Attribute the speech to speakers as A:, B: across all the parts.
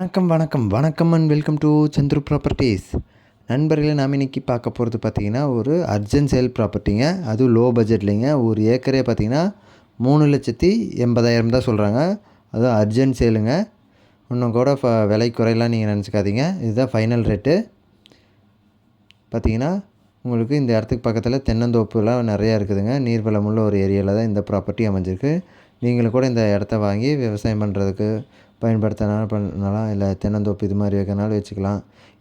A: வணக்கம் வணக்கம். வணக்கம் and welcome to Chandru properties நண்பர்களை நாம் இன்றைக்கி பார்க்க போகிறது பார்த்தீங்கன்னா ஒரு அர்ஜென்ட் சேல் ப்ராப்பர்ட்டிங்க அதுவும் லோ பட்ஜெட்லிங்க ஒரு ஏக்கரே பார்த்தீங்கன்னா மூணு லட்சத்தி எண்பதாயிரம் தான் சொல்கிறாங்க அதுவும் அர்ஜென்ட் சேலுங்க இன்னும் கூட ஃப விலை குறையெல்லாம் நீங்கள் நினச்சிக்காதீங்க. இதுதான் ஃபைனல் ரேட்டு பார்த்தீங்கன்னா உங்களுக்கு இந்த இடத்துக்கு பக்கத்தில் தென்னந்தோப்புலாம் நிறையா இருக்குதுங்க. நீர்வளமுள்ள ஒரு ஏரியாவில் தான் இந்த ப்ராப்பர்ட்டி அமைஞ்சிருக்கு. நீங்களும் கூட இந்த இடத்த வாங்கி விவசாயம் பண்ணுறதுக்கு பயன்படுத்தினாலும் பண்ணலாம் இல்லை தென்னந்தோப்பு இது மாதிரி வைக்கிறனாலும் வச்சுக்கலாம்.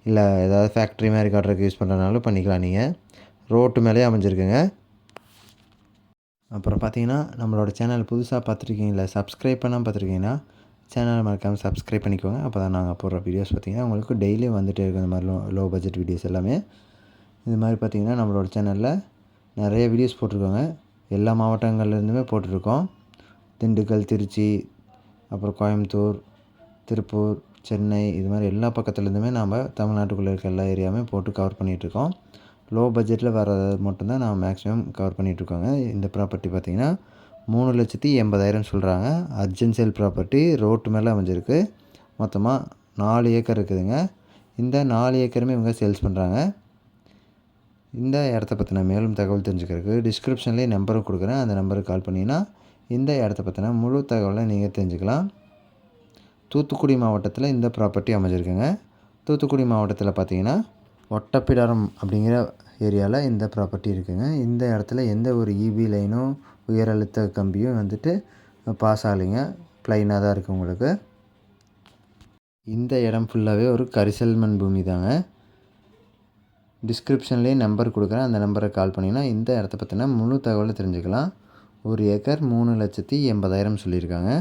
A: இல்லை ஏதாவது ஃபேக்ட்ரி மாதிரி காட்டுறதுக்கு யூஸ் பண்ணுறதுனாலும் பண்ணிக்கலாம் நீங்கள் ரோட்டு மேலேயே அமைஞ்சிருக்குங்க. அப்புறம் பார்த்தீங்கன்னா நம்மளோட சேனல் புதுசாக பார்த்துருக்கீங்களா சப்ஸ்கிரைப் பண்ணால் பார்த்துருக்கீங்கன்னா சேனலை மறக்காமல் சப்ஸ்கிரைப் பண்ணிக்கோங்க. அப்போ தான் நாங்கள் போடுற வீடியோஸ் பார்த்தீங்கன்னா உங்களுக்கு டெய்லியும் வந்துகிட்டே இருக்கும். இந்த மாதிரி லோ லோ பட்ஜெட் வீடியோஸ் எல்லாமே. இது மாதிரி பார்த்தீங்கன்னா நம்மளோட சேனலில் நிறைய வீடியோஸ் போட்டிருக்கோங்க. எல்லா மாவட்டங்கள்லேருந்துமே போட்டிருக்கோம். திண்டுக்கல் திருச்சி அப்புறம் கோயம்புத்தூர் திருப்பூர் சென்னை இது மாதிரி எல்லா பக்கத்துலேருந்துமே நாம் தமிழ்நாட்டுக்குள்ளே இருக்க எல்லா ஏரியாவுமே போட்டு கவர் பண்ணிகிட்ருக்கோம் லோ பட்ஜெட்டில் வர்றது மட்டும்தான் நான் மேக்ஸிமம் கவர் பண்ணிகிட்ருக்கோங்க இந்த ப்ராப்பர்ட்டி பார்த்திங்கன்னா மூணு லட்சத்தி எண்பதாயிரம் சொல்கிறாங்க அர்ஜென்ட் சேல் ப்ராப்பர்ட்டி ரோட்டு மேலே அமைஞ்சிருக்கு. மொத்தமாக நாலு ஏக்கர் இருக்குதுங்க. இந்த நாலு ஏக்கருமே இவங்க சேல்ஸ் பண்ணுறாங்க இந்த இடத்த பற்றின மேலும் தகவல் தெரிஞ்சுக்கிறதுக்கு டிஸ்கிரிப்ஷன்லேயே நம்பரும் கொடுக்குறேன். அந்த நம்பருக்கு கால் பண்ணிங்கன்னா இந்த இடத்த பற்றின முழு தகவலை நீங்கள் தெரிஞ்சுக்கலாம். தூத்துக்குடி மாவட்டத்தில் இந்த ப்ராப்பர்ட்டி அமைஞ்சிருக்குங்க. தூத்துக்குடி மாவட்டத்தில் பார்த்தீங்கன்னா ஒட்டப்பிடாரம் அப்படிங்கிற ஏரியாவில் இந்த ப்ராப்பர்ட்டி இருக்குதுங்க இந்த இடத்துல எந்த ஒரு இபி லைனும் உயர் அழுத்த கம்பியும் வந்துட்டு பாஸ் ஆகலைங்க. ப்ளைனாக தான் இருக்குது உங்களுக்கு. இந்த இடம் ஃபுல்லாகவே ஒரு கரிசல் மண் பூமி தாங்க. டிஸ்கிரிப்ஷன்லேயே நம்பர் கொடுக்குறேன். அந்த நம்பரை கால் பண்ணிங்கன்னா இந்த இடத்த பற்றின முழு தகவலை தெரிஞ்சுக்கலாம். ஒரு ஏக்கர் மூணு லட்சத்தி எண்பதாயிரம் சொல்லியிருக்காங்க.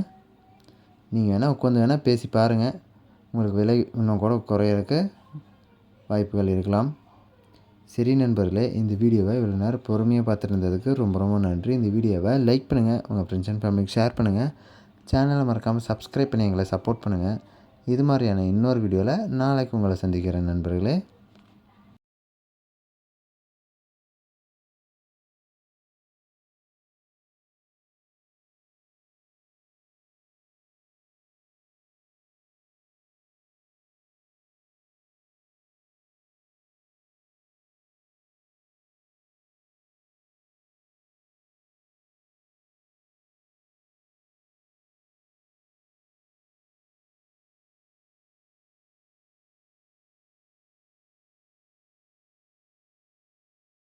A: நீங்கள் வேணால் உட்காந்து வேணால் பேசி பாருங்கள் உங்களுக்கு விலை இன்னும் கூட குறையிறதுக்கு வாய்ப்புகள் இருக்கலாம். சரி நண்பர்களே இந்த வீடியோவை இவ்வளோ நேரம் பொறுமையாக பார்த்துருந்ததுக்கு ரொம்ப ரொம்ப நன்றி. இந்த வீடியோவை லைக் பண்ணுங்கள் உங்கள் ஃப்ரெண்ட்ஸ் அண்ட் ஃபேமிலிக்கு ஷேர் பண்ணுங்கள் சேனலை மறக்காமல் சப்ஸ்கிரைப் பண்ணி எங்களை சப்போர்ட் பண்ணுங்கள் இது மாதிரியான இன்னொரு வீடியோவில் நாளைக்கு உங்களை சந்திக்கிறேன் நண்பர்களே.